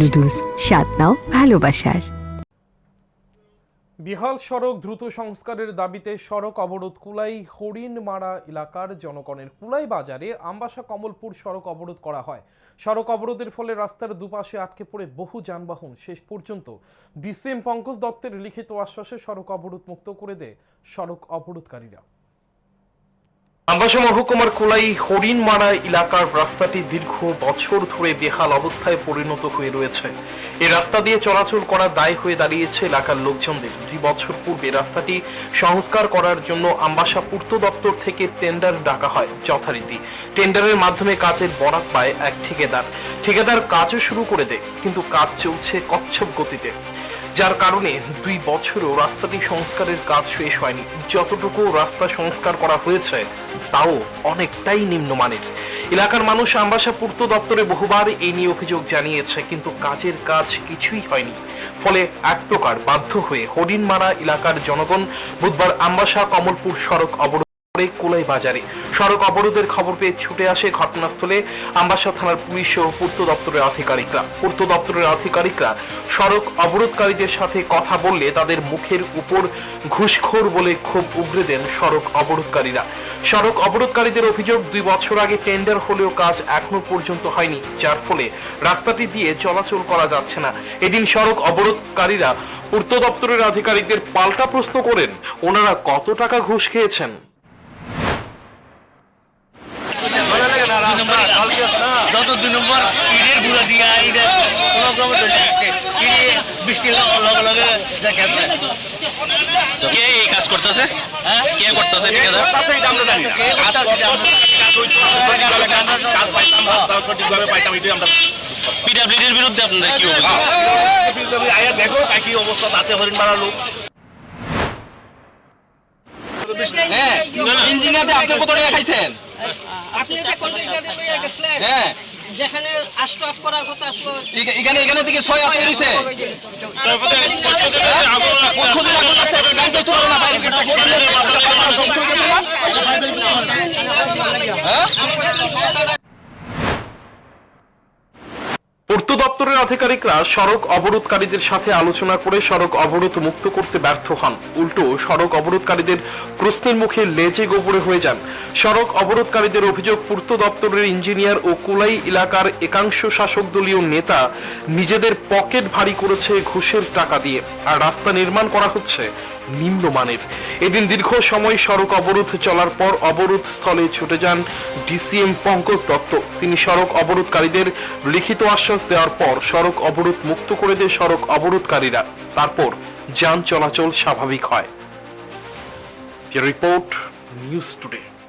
Noodles, স্বাদ নাও ভালোবাসার। বিহাল সড়ক দ্রুত সংস্কারের দাবিতে সড়ক অবরোধ কুলাই হরিণমারা এলাকার জনগণের। কুলাই বাজারে আমবাসা কমলপুর সড়ক অবরোধ করা হয়। সড়ক অবরোধের ফলে রাস্তার দুপাশে আটকে পড়ে বহু যানবাহন। শেষ পর্যন্ত ডিসিএম পঙ্কজ দত্তের লিখিত আশ্বাসে সড়ক অবরোধ মুক্ত করে দেয় সড়ক অবরোধকারীরা। আমবাসা মহকুমার কোলাই হরিণমারা এলাকার রাস্তাটি দীর্ঘ বছর ধরে বেহাল অবস্থায় পরিণত হয়ে রয়েছে। এই রাস্তা দিয়ে চলাচল করা দায় হয়ে দাঁড়িয়েছে এলাকার লোকজনদের। দুই বছর পূর্বে রাস্তাটি সংস্কার করার জন্য আমবাসা পূর্ত দপ্তর থেকে টেন্ডার ডাকা হয় যথারীতি। টেন্ডারের মাধ্যমে কাজের বরাত পায় এক ঠিকাদার। ঠিকাদার কাজও শুরু করে দেয়, কিন্তু কাজ চলছে কচ্ছপ গতিতে। যার কারণে দুই বছরও রাস্তাটি সংস্কারের কাজ শেষ হয়নি। যতটুকু রাস্তা সংস্কার করা হয়েছে, তাও অনেকটাই নিম্নমানের। এলাকার মানুষ আমবাসা পূর্ত দপ্তরে বহুবার এই নিয়ে অভিযোগ জানিয়েছে, কিন্তু কাজের কাজ কিছুই হয়নি। ফলে এক প্রকার বাধ্য হয়ে হরিণমারা এলাকার জনগণ বুধবার আমবাসা কমলপুর সড়ক অবরোধ করে কোলাই বাজারে সড়ক অবরোধের খবর পেয়ে ছুটে আসে ঘটনাস্থলে আমবাসা থানার পুলিশ ও পূর্ত দপ্তরের আধিকারিকরা। পূর্ত দপ্তরের আধিকারিকরা সড়ক অবরোধকারীদের সাথে কথা বললে তাদের মুখের উপর ঘুষখোর বলে ক্ষোভ উগরে দেন সড়ক অবরোধকারীরা। সড়ক অবরোধকারীদের অভিযোগ, দুই বছর আগে টেন্ডার হলেও কাজ এখনও পর্যন্ত হয়নি, যার ফলে রাস্তাটি দিয়ে চলাচল করা যাচ্ছে না। এদিন সড়ক অবরোধকারীরা পূর্ত দপ্তরের আধিকারিকদের পাল্টা প্রশ্ন করেন, ওনারা কত টাকা ঘুষ খেয়েছেন? যত দুই নম্বর ইটের গুঁড়া দিয়া ইটের কোনো ক্রমে চলে আসছে ইটে বৃষ্টি লগে লগে গেছে কে এই কাজ করতেছে? কে করতেছে? সঠিকভাবে পাইতাম এটাই আমরা পিডাব্লিউডির বিরুদ্ধে আপনাদের কি অভিযোগ আয়া দেখো কি অবস্থা? আছে হরিণ মারা লোক। হ্যাঁ। ইঞ্জিনিয়ারদের আপনি কত টাকা খাইছেন আপনি যে কন্ট্রাক্টরে গেছিলেন হ্যাঁ। যেখানে আষ্টক করার কথা আসলো এখানে এখানে থেকে ছয় হাতে রয়েছে। গাড়ি যাইতে না বাইরে ধ্বংস হয়ে গেছে না? হ্যাঁ পূর্ত দপ্তরের আধিকারিকরা সড়ক অবরোধকারীদের সাথে আলোচনা করে সড়ক অবরোধ মুক্ত করতে ব্যর্থ হন। উল্টো, সড়ক অবরোধকারীদের প্রশ্নের মুখে লেজে গোবরে হয়ে যান। সড়ক অবরোধকারীদের অভিযোগ, পূর্ত দপ্তরের ইঞ্জিনিয়ার ও কুলাই এলাকার একাংশ শাসক দলীয় নেতা নিজেদের পকেট ভারী করেছে ঘুষের টাকা দিয়ে। আর রাস্তা নির্মাণ করা হচ্ছে নিম্নমানের। এদিন দীর্ঘ সময় সড়ক অবরোধ চলার পর অবরোধ স্থলে ছুটে যান ডিসিএম পঙ্কজ দত্ত। তিনি সড়ক অবরোধকারীদের লিখিত আশ্বাস দেওয়ার পর সড়ক অবরোধ মুক্ত করে দেয় সড়ক অবরোধকারীরা। তারপর যান চলাচল স্বাভাবিক হয়। Report, news today.